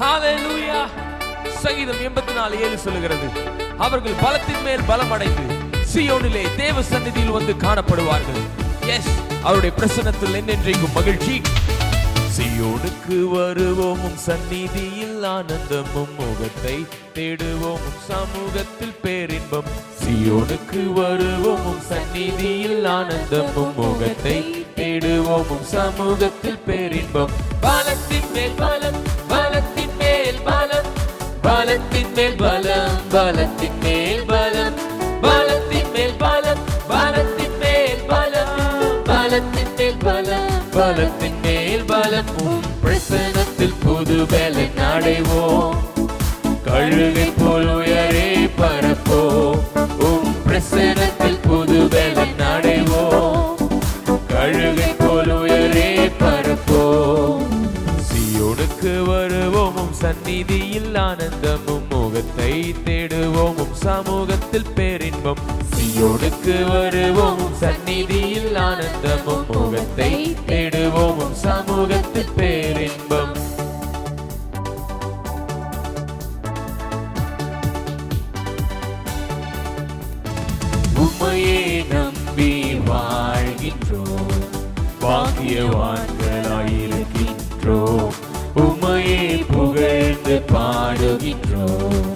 ஹalleluya சங்கீதம் எண்பத்தி நாலு ஏழு சொல்லுகிறது. அவர்கள் பலத்தின் மேல் பலம் அடைந்து சியோனிலே தேவ சந்நிதியில் வந்து காணப்படுவார்கள். எஸ் அவருடைய பிரசனத்தில் என்னென்றைக்கும் மகிழ்ச்சி. சியோனுக்கு வருவோமும் சந்நிதியில் ஆனந்தமும் முகத்தை தேடுவோமும் சமூகத்தில் பேரின்பம். சியோனுக்கு வருவோமும் சந்நிதியில் ஆனந்தமும் முகத்தை தேடுவோமும் சமூகத்தில் பேரின்பம். பாலத்தின் மேல் பாலம் பாலத்தின் மேல் பாலம். பாலத்தின் மேல் பாலம் பாலத்தின் மேல் பாலம். பாலத்தின் மேல் பாலம் பாலத்தின் மேல் பாலம். பாலத்தின் மேல் பாலம் பாலத்தின் மேல் பாலம். பிரசனத்தில் புது வேலை நாடைவோம். கழுகை கழுகை போல் உயரே பரப்போம் சியோனுக்கு வருவோமும் சந்நிதியில் ஆனந்தமும் முகத்தை தேடுவோமும் சமூகத்தில் பேரின்பம். சியோனுக்கு வருவோமும் சந்நிதியில் ஆனந்தமும் முகத்தை தேடுவோமும் சமூகத்தில் பேரின்பம். உம்மையே பாக்கியவான்களாயிருக்கின்றோம் உம்மையே புகழ்ந்து பாடுகின்றோம்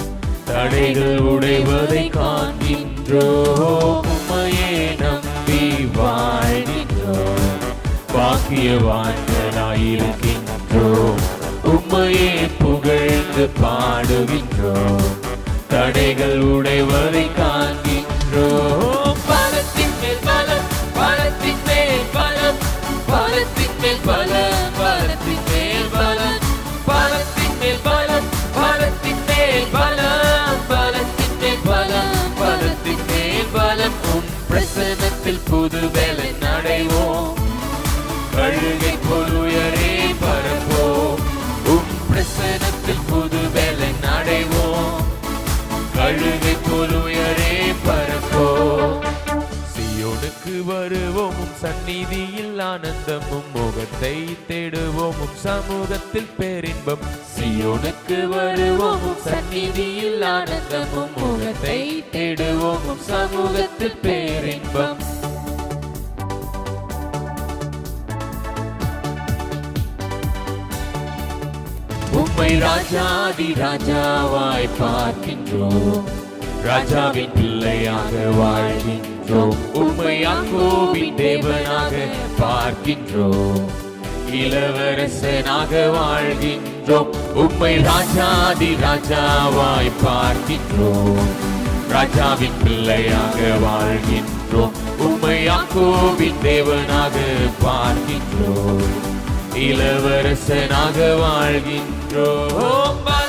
தடைகள் உடைவதை காண்கின்றோம் உம்மையே நம்பி வாழ்கின்றோம் பாக்கியவான்களாயிருக்கின்றோம் உம்மையே புகழ்ந்து பாடுகின்றோம் தடைகள் உடைவதை காண்கின்றோம் பலத்தின் மேல் பலம் பலத்தின் மேல் பலம். பலத்தின் மேல் பல பலத்தின் மேல் பல பலத்தின் மேல் பல பலத்தின் மேல் பல பலத்தின் மேல் பல பலத்தின் மேல் பல உம் பிரசனத்தில் புதுவே வருவோம் வருவோமும் சந்நிதியில் ஆனந்தமும் முகத்தை தேடுவோமும் சமூகத்தில் பேரின்பம். சியோனுக்கு வருவோமும் சந்நிதியில் ஆனந்தமும் முகத்தை தேடுவோமும் சமூகத்தில் பேரின்பம். உம்மை ராஜாதி ராஜாவாய் பார்க்கின்றோம். ராஜாவின் பிள்ளையாக வாழ்கின்றோம். உம்மை யாக்கோபின் தேவனாக பார்க்கின்றோம். இளவரசனாக வாழ்கின்றோம். உண்மை ராஜாதி ராஜாவாய் பார்க்கின்றோம். ராஜாவின் பிள்ளையாக வாழ்கின்றோம். உம்மை யாக்கோபின் தேவனாக பார்க்கின்றோம். இளவரசனாக வாழ்கின்றோம்.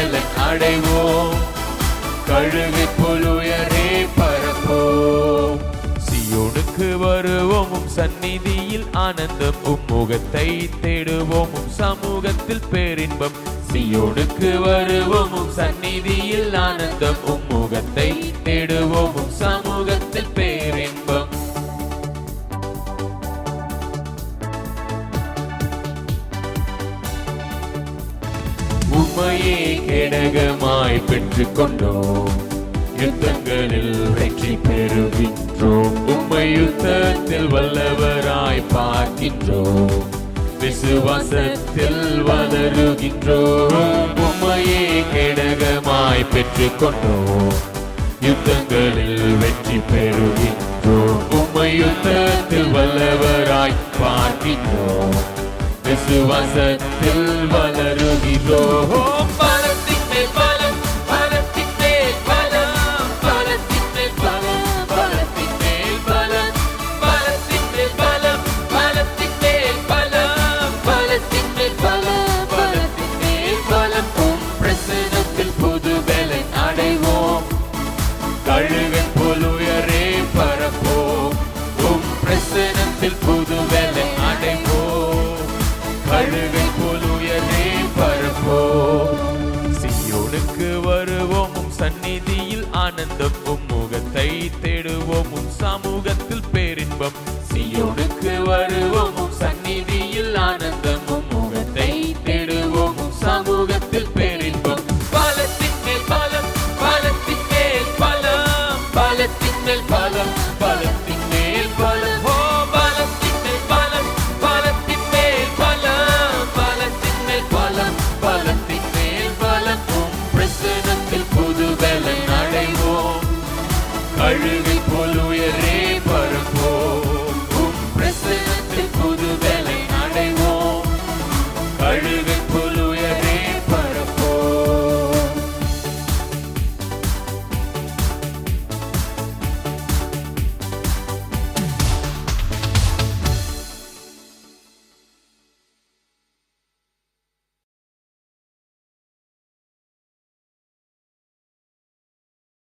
பலன் அடைவோம். கழுவி போல் உயரே பரப்போம். சியோனுக்கு வருவோம் உம் சந்நிதியில் ஆனந்தம். உம் முகத்தை தேடுவோம் உம் சமூகத்தில் பேரின்பம். சியோனுக்கு வருவோம் உம் சந்நிதியில் ஆனந்தம். உம் உம்மையே கேடகமாய் பெற்றுக் கொண்டோம் யுத்தங்களில் வெற்றி பெறுகின்றோம். உம்மை யுத்தத்தில் வல்லவராய் பார்க்கின்றோம். விசுவாசத்தில் வளருகின்றோம். உம்மையே கேடகமாய் பெற்றுக் கொண்டோம் யுத்தங்களில் வெற்றி பெறுகின்றோம். உம்மை யுத்தத்தில் வல்லவராய் பார்க்கின்றோம். விசுவாசத்தில் வளருகிறோம் சமூகத்தில் பேரின்பம். சியோனுக்கு வருவோம் சந்நிதியில் ஆனந்தமும். முகத்தை தேடுவோம் சமூகத்தில் பேரின்பம். பாலத்தின் மேல் பாலம் பாலத்தின் மேல் பாலம். பாலத்தின் மேல் பாலம் பாலத்தின் மேல் பாலம். பாலத்தின் மேல் பாலம் பாலத்தின் மேல் பாலம். பாலத்தின் மேல் பாலம் பாலம்